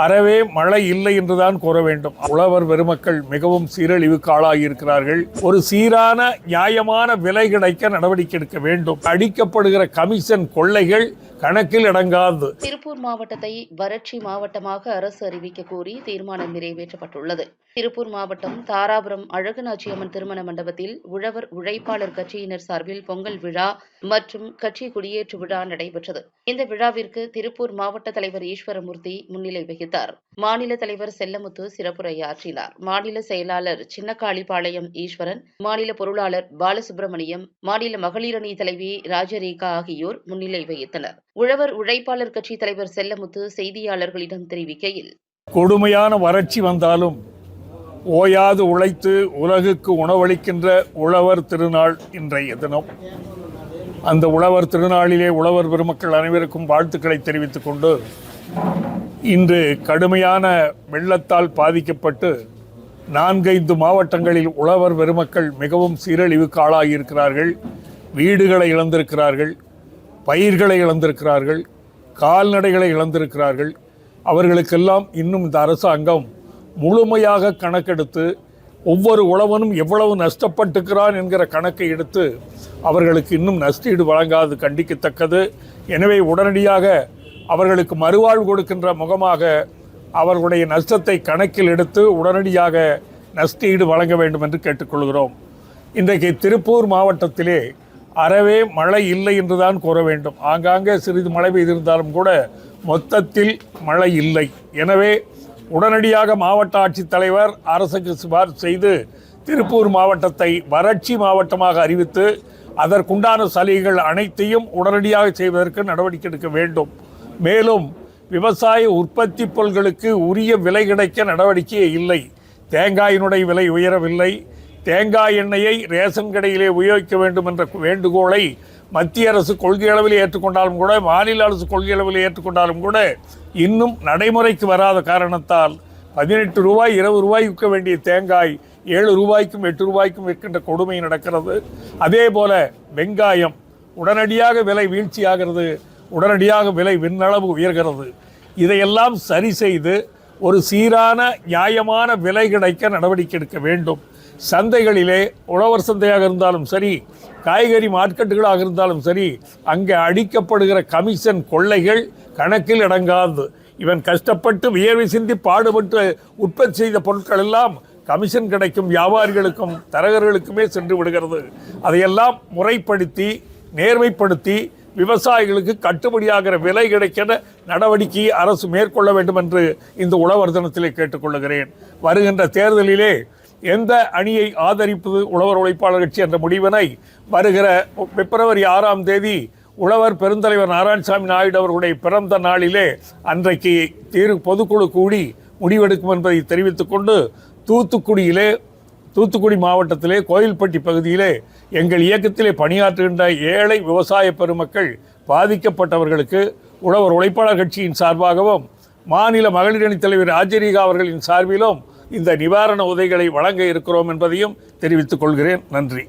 அறவே மழை இல்லை என்றுதான் கூற வேண்டும். உழவர் பெருமக்கள் மிகவும் சீரழிவுக்கு ஆளாகியிருக்கிறார்கள் ஒரு சீரான நியாயமான விலை கிடைக்க நடவடிக்கை எடுக்க வேண்டும். அடிக்கப்படுகிற கமிஷன் கொள்ளைகள் கணக்கில் அடங்காது. திருப்பூர் மாவட்டத்தை வறட்சி மாவட்டமாக அரசு அறிவிக்க கோரி தீர்மானம் நிறைவேற்றப்பட்டுள்ளது. திருப்பூர் மாவட்டம் தாராபுரம் அழகுநாச்சியம்மன் திருமண மண்டபத்தில் உழவர் உழைப்பாளர் கட்சியினர் சார்பில் பொங்கல் விழா மற்றும் கட்சி குடியேற்று விழா நடைபெற்றது. இந்த விழாவிற்கு திருப்பூர் மாவட்ட தலைவர் ஈஸ்வரமூர்த்தி முன்னிலை வகித்தார். மாநில தலைவர் செல்லமுத்து சிறப்புரையாற்றினார். மாநில செயலாளர் சின்னக்காளிபாளையம் ஈஸ்வரன் மாநில பொருளாளர் பாலசுப்ரமணியம் மாநில மகளிரணி தலைவி ராஜரேகா ஆகியோர் முன்னிலை வகித்தனர். உழவர் உழைப்பாளர் கட்சி தலைவர் செல்லமுத்து செய்தியாளர்களிடம் தெரிவிக்கையில் கொடுமையான வறட்சி வந்தாலும் ஓயாது உழைத்து உலகுக்கு உணவளிக்கின்ற உழவர் திருநாள் இன்றைய தினம். அந்த உழவர் திருநாளிலே உழவர் பெருமக்கள் அனைவருக்கும் வாழ்த்துக்களை தெரிவித்துக் கொண்டு இன்று கடுமையான வெள்ளத்தால் பாதிக்கப்பட்டு நான்கைந்து மாவட்டங்களில் உழவர் பெருமக்கள் மிகவும் சீரழிவுக்கு ஆளாகியிருக்கிறார்கள். வீடுகளை இழந்திருக்கிறார்கள். பயிர்களை இழந்திருக்கிறார்கள். கால்நடைகளை இழந்திருக்கிறார்கள். அவர்களுக்கெல்லாம் இன்னும் இந்த அரசாங்கம் முழுமையாக கணக்கெடுத்து ஒவ்வொரு உழவனும் எவ்வளவு நஷ்டப்பட்டுக்கிறான் என்கிற கணக்கை எடுத்து அவர்களுக்கு இன்னும் நஷ்டீடு வழங்காது கண்டிக்கத்தக்கது. எனவே உடனடியாக அவர்களுக்கு மறுவாழ்வு கொடுக்கின்ற முகமாக அவர்களுடைய நஷ்டத்தை கணக்கில் எடுத்து உடனடியாக நஷ்டீடு வழங்க வேண்டும் என்று கேட்டுக்கொள்கிறோம். இன்றைக்கு திருப்பூர் மாவட்டத்திலே அறவே மழை இல்லை என்றுதான் கூற வேண்டும். ஆங்காங்கே சிறிது மழை பெய்திருந்தாலும் கூட மொத்தத்தில் மழை இல்லை. எனவே உடனடியாக மாவட்ட ஆட்சித்தலைவர் அரசுக்கு சிபாரிசு செய்து திருப்பூர் மாவட்டத்தை வறட்சி மாவட்டமாக அறிவித்து அதற்குண்டான சலுகைகள் அனைத்தையும் உடனடியாக செய்வதற்கு நடவடிக்கை எடுக்க வேண்டும். மேலும் விவசாய உற்பத்தி பொருட்களுக்கு உரிய விலை கிடைக்க நடவடிக்கையே இல்லை. தேங்காயினுடைய விலை உயரவில்லை. தேங்காய் எண்ணெயை ரேஷன் கடையிலே உபயோகிக்க வேண்டும் என்ற வேண்டுகோளை மத்திய அரசு கொள்கை அளவில் ஏற்றுக்கொண்டாலும் கூட மாநில அரசு கொள்கை அளவில் ஏற்றுக்கொண்டாலும் கூட இன்னும் நடைமுறைக்கு வராத காரணத்தால் பதினெட்டு ரூபாய் இருபது ரூபாய் விற்க வேண்டிய தேங்காய் ஏழு ரூபாய்க்கும் எட்டு ரூபாய்க்கும் விற்கின்ற கொடுமை நடக்கிறது. அதே போல வெங்காயம் உடனடியாக விலை வீழ்ச்சியாகிறது. உடனடியாக விலை விண்ணளவு உயர்கிறது. இதையெல்லாம் சரி செய்து ஒரு சீரான நியாயமான விலை கிடைக்க நடவடிக்கை எடுக்க வேண்டும். சந்தைகளிலே உழவர் சந்தையாக இருந்தாலும் சரி காய்கறி மார்க்கெட்டுகளாக இருந்தாலும் சரி அங்கே அடிக்கப்படுகிற கமிஷன் கொள்ளைகள் கணக்கில் அடங்காது. இவன் கஷ்டப்பட்டு வியர்வை சிந்தி பாடுபட்டு உற்பத்தி செய்த பொருட்கள் எல்லாம் கமிஷன் கிடைக்கும் வியாபாரிகளுக்கும் தரகர்களுக்குமே சென்று விடுகிறது. அதையெல்லாம் முறைப்படுத்தி நேர்மைப்படுத்தி விவசாயிகளுக்கு கட்டுப்படியாகிற விலை கிடைக்கிற நடவடிக்கையை அரசு மேற்கொள்ள வேண்டும் என்று இந்த உழவர் தினத்திலே கேட்டுக்கொள்கிறேன் வருகின்ற தேர்தலிலே எந்த அணியை ஆதரிப்பது உழவர் உழைப்பாளர் கட்சி என்ற முடிவினை வருகிற பிப்ரவரி ஆறாம் தேதி உழவர் பெருந்தலைவர் நாராயணசாமி நாயுடு அவர்களுடைய பிறந்த நாளிலே அன்றைக்கு தீர் பொதுக்குழு கூடி முடிவெடுக்கும் என்பதை தெரிவித்துக்கொண்டு தூத்துக்குடியிலே தூத்துக்குடி மாவட்டத்திலே கோயில்பட்டி பகுதியிலே எங்கள் இயக்கத்திலே பணியாற்றுகின்ற ஏழை விவசாய பெருமக்கள் பாதிக்கப்பட்டவர்களுக்கு உழவர் உழைப்பாளர் கட்சியின் சார்பாகவும் மாநில மகளிர் தலைவர் ஆச்சரிகா அவர்களின் சார்பிலும் இந்த நிவாரண உதவிகளை வழங்க இருக்கிறோம் என்பதையும் தெரிவித்துக் கொள்கிறேன். நன்றி.